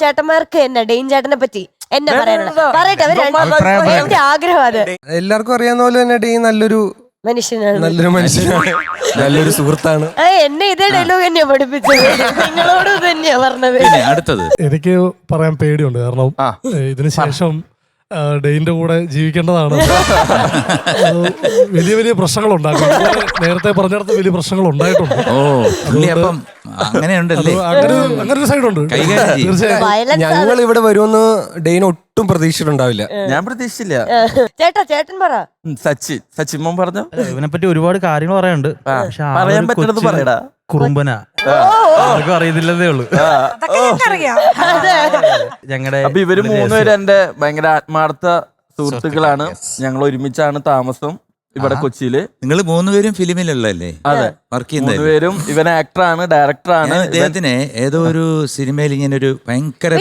ചേട്ടന്മാർക്ക് എന്നാ ഡെയിൻ ചേട്ടനെ പറ്റി എന്നെ പറയാനുള്ളത്. പറയട്ടെ അവർ രണ്ട് അഭിപ്രായം എന്റെ ആഗ്രഹം അത്? എല്ലാവർക്കും അറിയാവുന്ന പോലെ തന്നെ ഡീ നല്ലൊരു മനുഷ്യനാണ്. നല്ലൊരു മനുഷ്യനാണ്. നല്ലൊരു സുഹൃത്താണ്. ആ, എന്നെ ഇതേ ഡയലോഗ് തന്നെയാ പഠിപ്പിച്ചത്. നിങ്ങളോട് തന്നെയാ പറഞ്ഞത്. പിന്നെ അടുത്തത്. എനിക്ക് പറയാൻ പേടിയുണ്ട്. കാരണം ഇതിന് ശേഷം ആ, ഡെയിന്റെ കൂടെ ജീവിക്കേണ്ടതാണ്. വലിയ വലിയ പ്രശ്നങ്ങൾ ഉണ്ടാക്കും നേരത്തെ പറഞ്ഞിടത്ത് വലിയ പ്രശ്നങ്ങൾ ഉണ്ടായിട്ടുണ്ട് അങ്ങനെ ഒരു- അങ്ങനെ ഒരു സൈഡുണ്ട് കൈകാര്യം ചെയ്യും. തീർച്ചയായും ഞങ്ങൾ ഇവിടെ വരുമെന്ന് ഡെയിൻ ഒട്ടും പ്രതീക്ഷിച്ചിട്ടുണ്ടാവില്ല. ഞാൻ പ്രതീക്ഷിച്ചില്ല. ചേട്ടാ ചേട്ടൻ പറ. സച്ചി സച്ചിൻ സച്ചിൻ പറഞ്ഞു? ഇവനെ പറ്റി ഒരുപാട് കാര്യങ്ങൾ പറയാനുണ്ട്. പറയാൻ പറ്റുന്നത് പറയടാ. കുറുമ്പന. ആർക്കും അറിയത്തില്ലതേ ഉള്ളൂ. ഞങ്ങളുടെ അപ്പൊ ഇവർ മൂന്നുപേരും എന്റെ ഭയങ്കര ആത്മാർത്ഥ സുഹൃത്തുക്കളാണ്. ഞങ്ങൾ ഒരുമിച്ചാണ് താമസം ഇവിടെ കൊച്ചിയിൽ. നിങ്ങൾ മൂന്നുപേരും ഫിലിമിലുള്ളല്ലേ അതെ. വർക്ക് മൂന്നുപേരും ഇവൻ ആക്ടറാണ് ഡയറക്ടറാണ്. ഇദ്ദേഹത്തിന് ഏതോ ഒരു സിനിമയിൽ ഇങ്ങനെ ഒരു ഭയങ്കര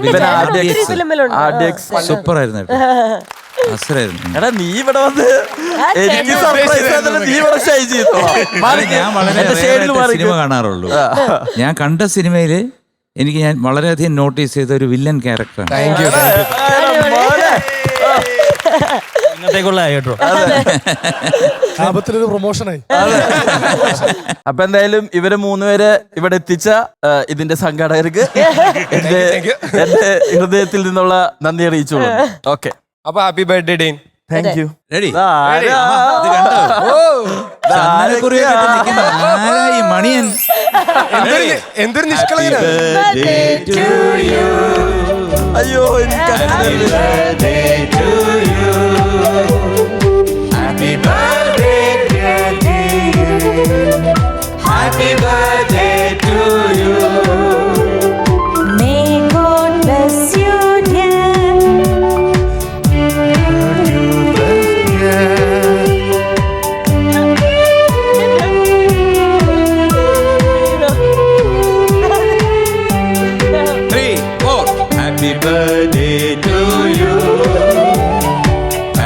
സൂപ്പർ ആയിരുന്നു എടാ നീ ഇവിടെ വന്ന് എനിക്ക് ചേട്ടൻ സർപ്രൈസ് തന്നിട്ട് നീ ഇവിടെ ഷൈ ചെയ്തോ? ഞാൻ വളരെ സിനിമ കാണാറുള്ളൂ. ഞാൻ കണ്ട സിനിമയിൽ എനിക്ക് ഞാൻ വളരെയധികം നോട്ടീസ് ചെയ്ത ഒരു വില്ലൻ ക്യാരക്ടറാണ് അപ്പൊ എന്തായാലും ഇവർ മൂന്നുപേരെ ഇവിടെ എത്തിച്ച ഇതിന്റെ സംഘാടകർക്ക് എന്റെ എന്റെ ഹൃദയത്തിൽ നിന്നുള്ള നന്ദി അറിയിച്ചോളൂ ഓക്കെ അപ്പൊ happy birthday Dane thank you ready Maniyan. എന്തൊരു നിഷ്കളങ്കനാണ്. അയ്യോ എനിക്ക്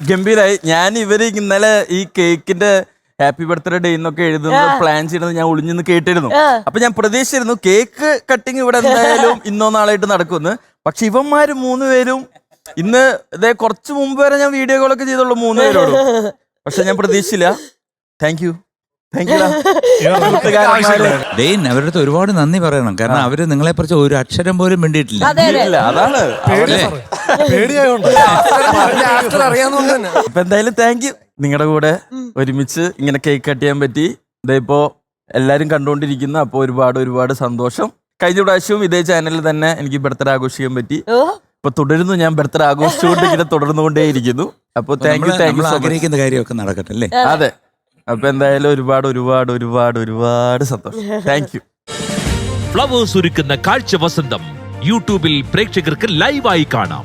ഗംഭീരായി. ഞാൻ ഇവർ ഇന്നലെ ഈ കേക്കിന്റെ ഹാപ്പി ബർത്ത്ഡേ ഡേ എന്നൊക്കെ എഴുതുന്നത് പ്ലാൻ ചെയ്യുന്നത് ഞാൻ ഒളിഞ്ഞെന്ന് കേട്ടിരുന്നു. അപ്പൊ ഞാൻ പ്രതീക്ഷിച്ചിരുന്നു കേക്ക് കട്ടിങ് ഇവിടെ എന്തായാലും ഇന്നോ നാളായിട്ട് നടക്കുമെന്ന്. പക്ഷെ ഇവന്മാര് മൂന്നുപേരും ഇന്ന് ഇതേ കുറച്ച് മുമ്പ് വരെ ഞാൻ വീഡിയോ കോളൊക്കെ ചെയ്തുള്ളൂ മൂന്നുപേരോടും പക്ഷെ ഞാൻ പ്രതീക്ഷിച്ചില്ല. താങ്ക് യു അവരടുത്ത് യു ഡെയിൻ അവരുടെ അടുത്ത് ഒരുപാട് നന്ദി പറയണം. കാരണം അവർ നിങ്ങളെ കുറിച്ച് ഒരു അക്ഷരം പോലും മിണ്ടിയിട്ടില്ല. അതെ അതെ. അതാണ്. പേടിയായോണ്ട്. തന്നെ. എന്തായാലും താങ്ക് യു നിങ്ങളുടെ കൂടെ ഒരുമിച്ച് ഇങ്ങനെ കേക്ക് കട്ട് ചെയ്യാൻ പറ്റി. ഇതിപ്പോ എല്ലാരും കണ്ടുകൊണ്ടിരിക്കുന്ന അപ്പൊ ഒരുപാട് ഒരുപാട് സന്തോഷം. കഴിഞ്ഞ പ്രാവശ്യവും ഇതേ ചാനലിൽ തന്നെ എനിക്ക് ബർത്ത്ഡേ ആഘോഷിക്കാൻ പറ്റി. ഇപ്പൊ തുടരുന്നു ഞാൻ ബർത്ത്ഡേ ആഘോഷിച്ചുകൊണ്ട് ഇങ്ങനെ തുടർന്നുകൊണ്ടേയിരിക്കുന്നു. അപ്പൊ താങ്ക് യു താങ്ക് യു ആഗ്രഹിക്കുന്ന കാര്യമൊക്കെ നടക്കട്ടെ അല്ലേ? അതെ. അപ്പൊ എന്തായാലും ഒരുപാട് ഒരുപാട് ഒരുപാട് ഒരുപാട് സന്തോഷം. താങ്ക് യു ഫ്ലവേഴ്സ് ഒരുക്കുന്ന കാഴ്ച വസന്തം യൂട്യൂബിൽ പ്രേക്ഷകർക്ക് ലൈവായി കാണാം.